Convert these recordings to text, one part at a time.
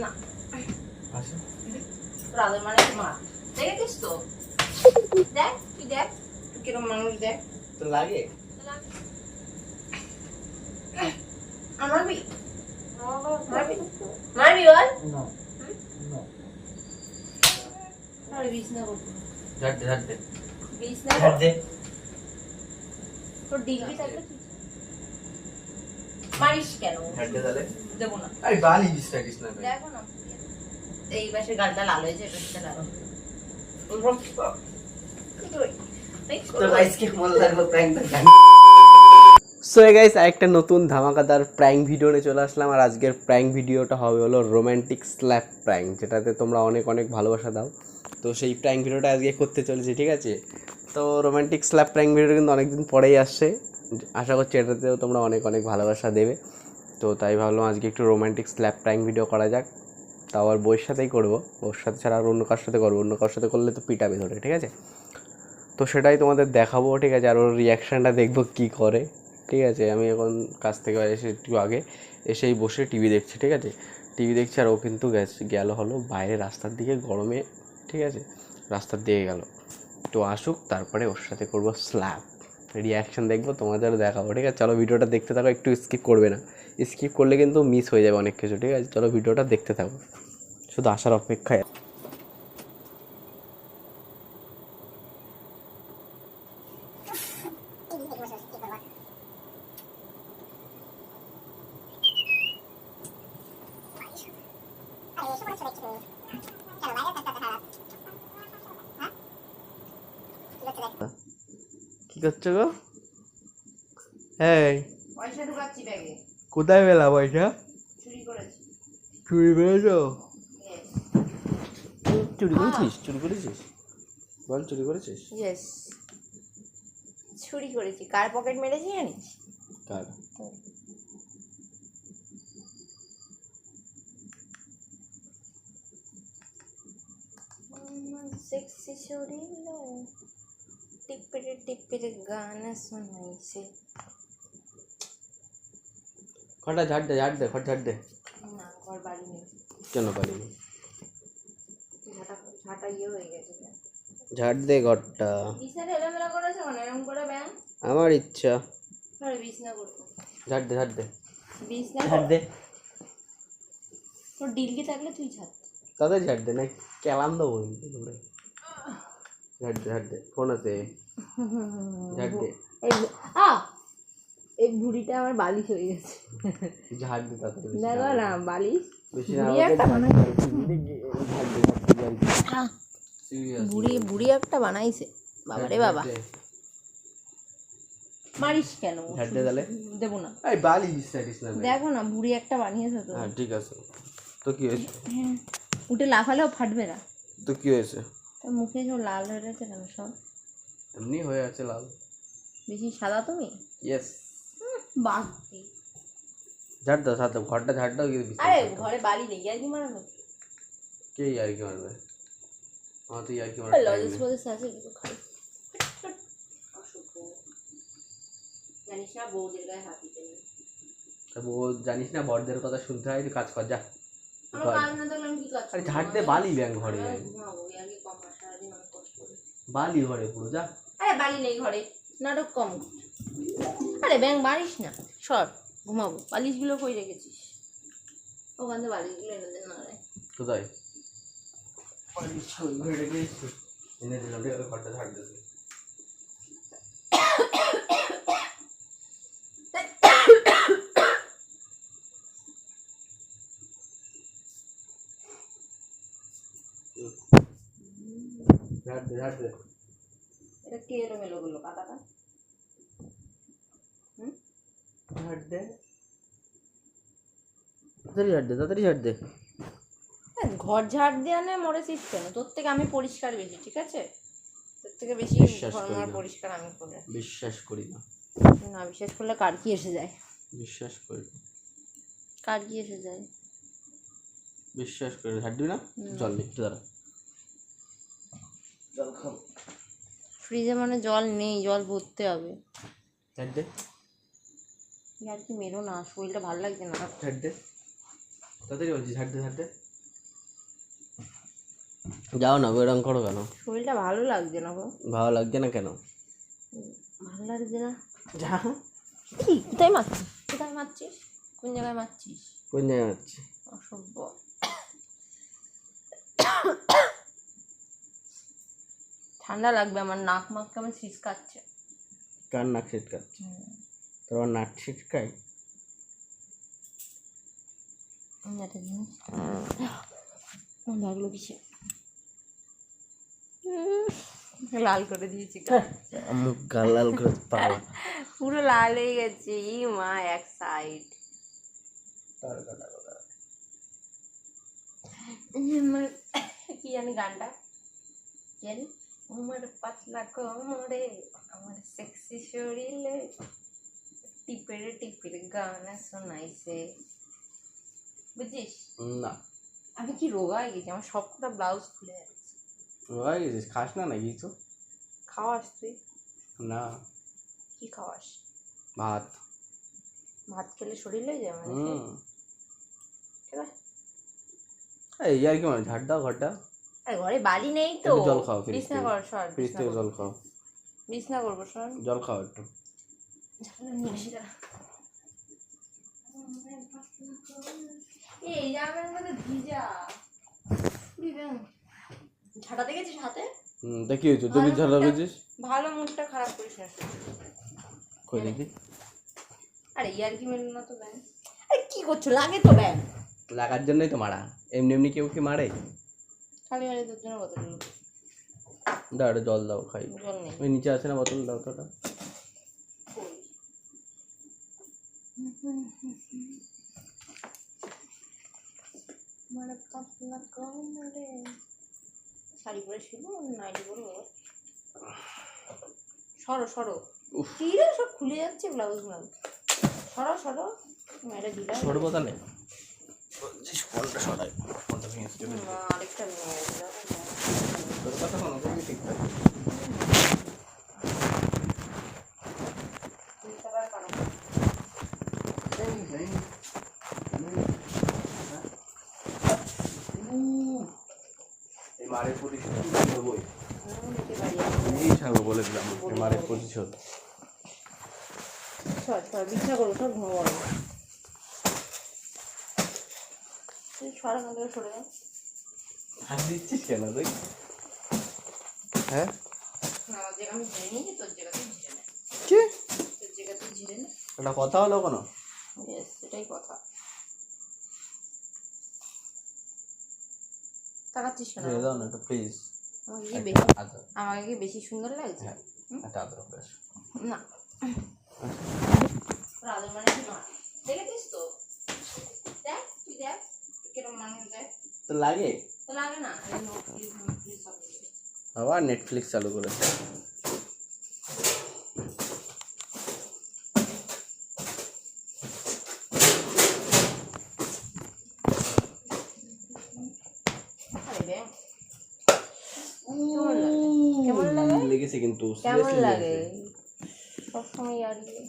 না আসো রাধের মানে মা দেখেছিস তো দেখ তুই দেখ তুই কিরম মানুষ দেখ তো লাগে মারবি মারবি মারবি বল না আরে বিছনা করবি ঝাড় দে ঝাড় দে বিছনা ঝাড় দে তোর ডিগ্রি থাকলে তুই মারিস কেন? দেবো না। আরে বালি দিস থাকিস না দেখো না। এই পাশে গালটা লাল হয়েছে এই পাশে লাল সো গাইস আরেকটা নতুন ধামাকাদার প্র্যাঙ্ক ভিডিও নিয়ে চলে আসলাম আর আজকের প্র্যাঙ্ক ভিডিওটা হবে হলো রোমান্টিক স্ল্যাপ প্র্যাঙ্ক যেটাতে তোমরা অনেক অনেক ভালোবাসা দাও। তো সেই প্র্যাঙ্ক ভিডিওটা আজকে করতে চলেছি ঠিক আছে? তো রোমান্টিক স্ল্যাপ প্র্যাঙ্ক ভিডিওটা কিন্তু অনেকদিন পরেই আসছে। আশা করছি এটাতেও তোমরা অনেক অনেক ভালোবাসা দেবে। তো তাই ভাবলাম আজকে একটু রোমান্টিক স্ল্যাপ প্র্যাঙ্ক ভিডিও করা যাক। তাও আর বইয়ের সাথেই করব। ওর সাথে ছাড়া আর অন্য কার সাথে করব। অন্য কার সাথে করলে তো পিটাবে ধরে, ঠিক আছে? তো সেটাই তোমাদের দেখাবো, ঠিক আছে? আর ওর রিয়াকশানটা দেখব কী করে, ঠিক আছে? আমি এখন কাছ থেকে এসে একটু আগে এসেই বসে টিভি দেখছি, ঠিক আছে? টিভি দেখছি আর ও কিন্তু গেছে, গেল হলো বাইরে রাস্তার দিকে গরমে, ঠিক আছে? রাস্তার দিকে গেল। তো আসুক, তারপরে ওর সাথে করব স্ল্যাব রিয়াকশান দেখব, তোমাদের দেখাবো ঠিক আছে? চলো ভিডিওটা দেখতে থাকো, একটু স্কিপ করবে না। স্কিপ করলে কিন্তু মিস হয়ে যাবে অনেক কিছু, ঠিক আছে? চলো ভিডিওটা দেখতে থাকো। শুধু আসার অপেক্ষায়। করছ গো? এই পয়সা ঢুকাচ্ছি ব্যাগে। কোথায় পেলা পয়সা? চুরি করেছি। চুরি করেছ? চুরি করেছিস? চুরি করেছিস? বল চুরি করেছিস? ইয়েস চুরি করেছি। কার পকেট মেরেছি জানিস? কার? সেক্সি শরীর लो टिप्पे टिप्पे गाना सुनाई से খটা ঝাড় দে ঝাড় দে খট ঝাড় দে না ঘর বাড়ি নেই কেন পারিনি ঝাঁটা ঝাঁটা ইয়ে হয়ে গেছে ঝাড় দে ঘরটা বিছানা এলোমেলো করেছে মানে এরকম করে ব্যাং আমার ইচ্ছা আরে বিছনা করবো ঝাড় দে ঝাড় দে বিছনা ঝাড় দে তোর ডিলকি থাকলে তুই ছাড় তাদের ঝাড় দে না কেলাম দেবো কিন্তু তোরে। ঝাড় ঝাড় দে ফোন আছে? ঝাড় দে এই আ এই বুড়িটা আমার বালিশ হয়ে গেছে। ঝাড় দে তাড়াতাড়ি না। না বালিশ? বেশি না বুড়ি একটা বানাই। বুড়ি বুড়ি একটা বানাইছে। বাবা রে ঝাড় বাবা। মারিস কেন? ঝাড় দে তাহলে? দেবো না। এই বালি দিস না দেখো না বুড়ি একটা বানিয়েছে তো। হ্যাঁ ঠিক আছে। তো কি হয়েছে? হ্যাঁ। উঠে লাফালেও ফাটবে না। তো কি হয়েছে? তোর মুখে সব লাল হয়ে গেছে কেন সব? এমনি হয়ে আছে লাল। বেশি সাদা তুমি? ইয়েস বাঘ ঝাড় দাও ঝাড় ঘরটা ঝাড় দাও গিয়ে আরে ঘরে বালি নেই আর কি মারানো কে আর কি মারবে? আমার তো আর কি মারবে লজেস ফজেস আছে কিছু খাই। জানিস না বউদের গায়ে হাত দিতে নেই। ও জানিস না বড়দের কথা শুনতে হয় কাজ কর যা। আরে ঝাড় দে বালি ব্যাং ঘরে আমি যাই ঘুমাবো এই আগে কম আর সারাদিন অনেক কষ্ট করে বালি ঘরে পুরো যা। আরে বালি নেই ঘরে নাটক কম। আরে ব্যাং মারিস না সর ঘুমাবো বালিশগুলো কই রেখেছিস? ওখান থেকে বালিশগুলো এনে দেন না রে কোথায়? বালিশ এনে দিলাম ঘরটা ঝাড় তুই। ঝাড় দে ঝাড় দে এটা কে এলোমেলো করল কাকাটা হুম? ঝাড় দে তাড়াতাড়ি ঝাড় দে তাড়াতাড়ি ঝাড় দে হ্যাঁ, ঘর ঝাড় দেওয়া নেই মরেছিস কেন তোর থেকে আমি পরিষ্কার বেশি ঠিক আছে? তোর থেকে বেশি ঘর পরিষ্কার আমি করে। বিশ্বাস করি না। না বিশ্বাস করলে কার কি এসে যায়? বিশ্বাস করি কার কি এসে যায়? বিশ্বাস করি ঝাড় দিবি না? জল নে, একটু দাঁড়া। জল খাও। ফ্রিজে মানে জল নেই জল ভরতে হবে। দে। আর কি মেরো না শরীরটা ভালো লাগছে না। দে। তাড়াতাড়ি বলছি ঝাড় দে ঝাড় দে। যাও না ওইরকম করো কেন? শরীরটা ভালো লাগছে না গো। ভালো লাগছে না কেন? ভালো লাগছে না। যা। কি? কোথায় মারছিস? কোথায় মারছিস? কোন জায়গায় মারছিস? কোন জায়গায় যাচ্ছি অসভ্য। ঠান্ডা লাগবে আমার নাক মাক কেমন শিসকাচ্ছে কার নাক ছিটকাচ্ছে? তোর নাক ছিটকাই একটা জিনিস লাগল লাল করে দিয়েছি মুখ গাল লাল করে পুরো লাল হয়ে গেছে। ই মা এক সাইড কি জানি গানটা? কি জানি? আমার পাতলা কোমরে আমার সেক্সি শরীরে। টিপের টিপের গান শোনাইছে। বুঝছিস না। আমি কি রোগা হয়ে গেছি? আমার সবকটা ব্লাউজ খুলে যাচ্ছে। রোগা গেছিস? খাস না নাকি কিছু? খাওয়াস তুই? না। কি খাওয়াস? ভাত। ভাত খেলে শরীর হয়ে যায় মানে? ঠিক আছে। এই আর কি মানে ঝাড় দাও ঘরটা। ঘরে বালি নেই তো। জল খাও বিছনা কর সর ফ্রিজ থেকে জল খাও। বিছনা করব সর। জল খাও একটু। ঝামেলা নিয়ে আসি দাঁড়া। এই জামার মধ্যে ভিজা। ভিজা। ঝাঁটা দেখেছিস হাতে? হুম তা কি হয়েছে তুমি ঝাড়া গেছিস ভালো মুডটা খারাপ করিস না। কই দেখি। আরে ইয়ার কি মেরো না তো ব্যান আরে কি করছ? লাগে তো ব্যান লাগার জন্যই তো মারা। এমনি এমনি কেউ কি মারে? খালি মারি তোর জন্য বোতল একটা জল দাও খাই। জল নেই। ওই নিচে আছে না বোতল? দাও তো ওটা। কই? মানে। শাড়ি পরে ছিল নাইটি পরবো সরো সরো। উফ। সব খুলে যাচ্ছে ব্লাউজ ব্লাউজ। সরো সরো। দিলাম কোনটা সরাই? আরেকটা এই মারের প্রতিশোধ। নেবই ছাড়বো বলে দিলাম মারের প্রতিশোধ। সর সর বিছনা করব ঘুমাবো না তুই সর এখান থেকে সরে যা হাত দিচ্ছিস কেন তুই? হ্যাঁ? না নে। কি? নে। এটা কথা হলো কোনো? সেটাই কথা। তাকাচ্ছিস কেন? দাও না একটু প্লিজ আমাকে কি বেশি সুন্দর লাগছে? হ্যাঁ আদর বেশ। না। রাজার মানে কি নয় দেখেছিস তো? দেখ তুই দেখ। কিরম মানুষ দেখ তো লাগে তো লাগে না এই নোট প্লিজ নোট প্লিজ সব কিছু। আবার নেটফ্লিক্স চালু করেছে আরে ব্যাং কেমন লাগে কেমন লাগে লেগেছে কিন্তু কেমন seriously লাগে লেগেছে। সবসময় আর ইয়ে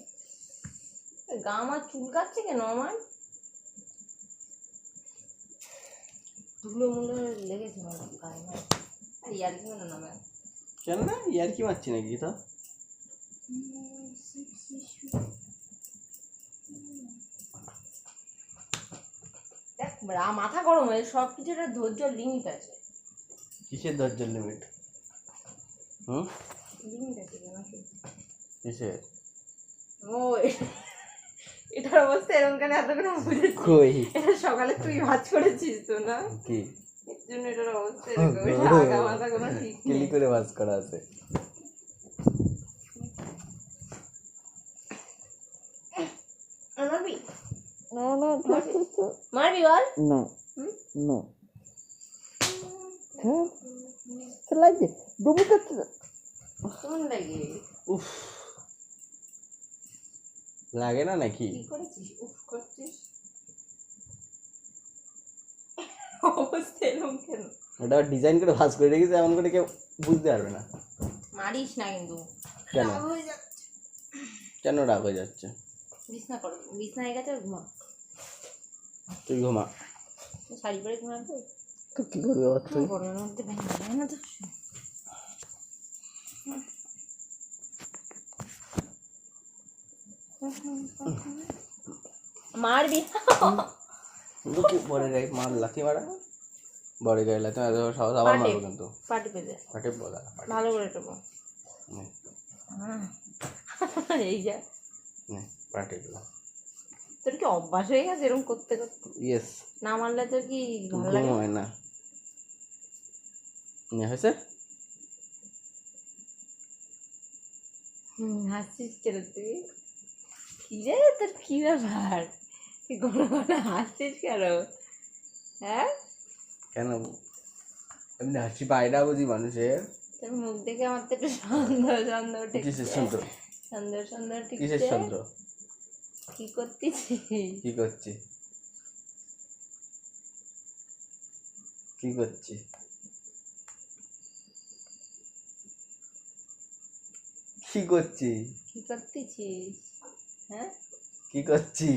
গা আমার চুলকাচ্ছে কেন আমার ধুলো মুলো লেগেছে গায়ে না আর ইয়ার কি না ম্যাম কেন না ইয়ার কি মারছি নাকি তো দেখ মাথা গরম হয়ে সব কিছুর ধৈর্য লিমিট আছে। কিসের দরজার লিমিট হুম? লিমিট আছে কিসের? ও এটার অবস্থা এরকম কেন? এতক্ষণ বুঝেছি। কই? এটা সকালে তুই ভাজ করেছিস তো না? কি? জন্য এটার অবস্থা এরকম। এটা আগা মাথা কোনো ঠিক কিলি করে বাস করা আছে। আর মারবি? মারবি বল। না হুম? না। কেমন লাগে? উফ। লাগে না নাকি? কি করেছিস? উফ করছিস? অবস্থা এরকম কেন? ওটা ডিজাইন করে ভাস করে রেখেছে এমন করে কেউ বুঝতে পারবে না। মারিস না কিন্তু। কেন? হয়ে যাচ্ছে। কেন রাগ হয়ে যাচ্ছে? বিছনা করো বিছনা হয়ে গেছে ঘুমা। তুই ঘুমা। শাড়ি পরে ঘুমাবো? কি করবি আবার তুই? গরমের মধ্যে না তো? মারবি? কিন্তু কি বড় গায়ে মার লাথি মারা? বড় গায়ে লাথি মারা সাহস আবার মারবো কিন্তু। পাটি পেতে। ফাটে বলা ভালো করে টেপো। এই যা। বলা তোর কি অভ্যাস হয়ে গেছে এরকম করতে করতে? ইয়েস। না মারলে তোর কি ভালো লাগে? হয় না। নিয়ে হয়েছে? হুম, হাসছিস কেন তুই? কি রে তোর কি ব্যাপার তুই ঘন ঘন হাসছিস কেন? হ্যাঁ? কেন? এমনি হাসি পায় না বুঝি মানুষের। তোর মুখ দেখে আমার তো একটু সন্দেহ সন্দেহ কিসের ঠেকছে সন্দেহ সন্দেহ সন্দেহ কিসের সন্দেহ? কি করতেছিস? কি করছি? কি করছি? কি করছি? কি করতেছিস? হ্যাঁ? কি করছি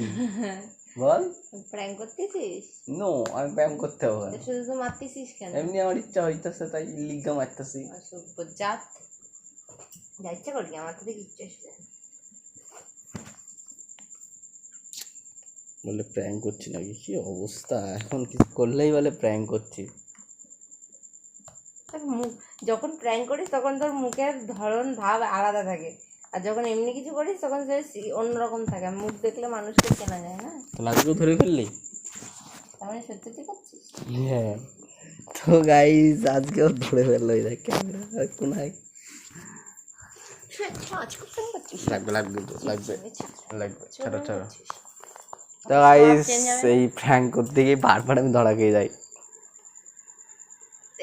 বল। প্র্যাঙ্ক করতেছিস? নো আমি করতে হবে শুধু তো মারতেছিস কেন? এমনি আমার ইচ্ছা হইতেছে তাই লিগা মারতেছি। অসভ্য জাত যা ইচ্ছা করবি আমার তো ইচ্ছা এসে বলে প্র্যাঙ্ক করছি নাকি? কি অবস্থা? এখন কিছু করলেই বলে প্র্যাঙ্ক করছি। মুখ যখন প্র্যাঙ্ক করিস তখন তোর মুখের ধরন ভাব আলাদা থাকে। আর যখন এমনি কিছু করিস তখন সে অন্যরকম থাকে। আর মুখ দেখলে মানুষকে চেনা যায় না। তো লাগবেও ধরে ফেললি? তার মানে সত্যি তুই করছিস? হ্যাঁ। তো গাইজ আজকেও ধরে ফেলল এই দেখ ক্যামেরা কোনায়? লাগবে লাগবে তো, লাগবে। লাগবে ছাড়ো ছাড়ো। তো হবে এই প্র্যাঙ্ক করতে গিয়ে বারবার আমি ধরা খেয়ে যাই।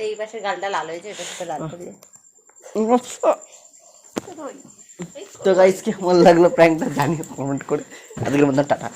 এই পাশে গালটা লাল হয়েছে এটা সাথে লাল করলে তো গাইজ কেমন লাগল প্র্যাঙ্কটা জানিও কমেন্ট করে। আজকের মধ্যে টাটা।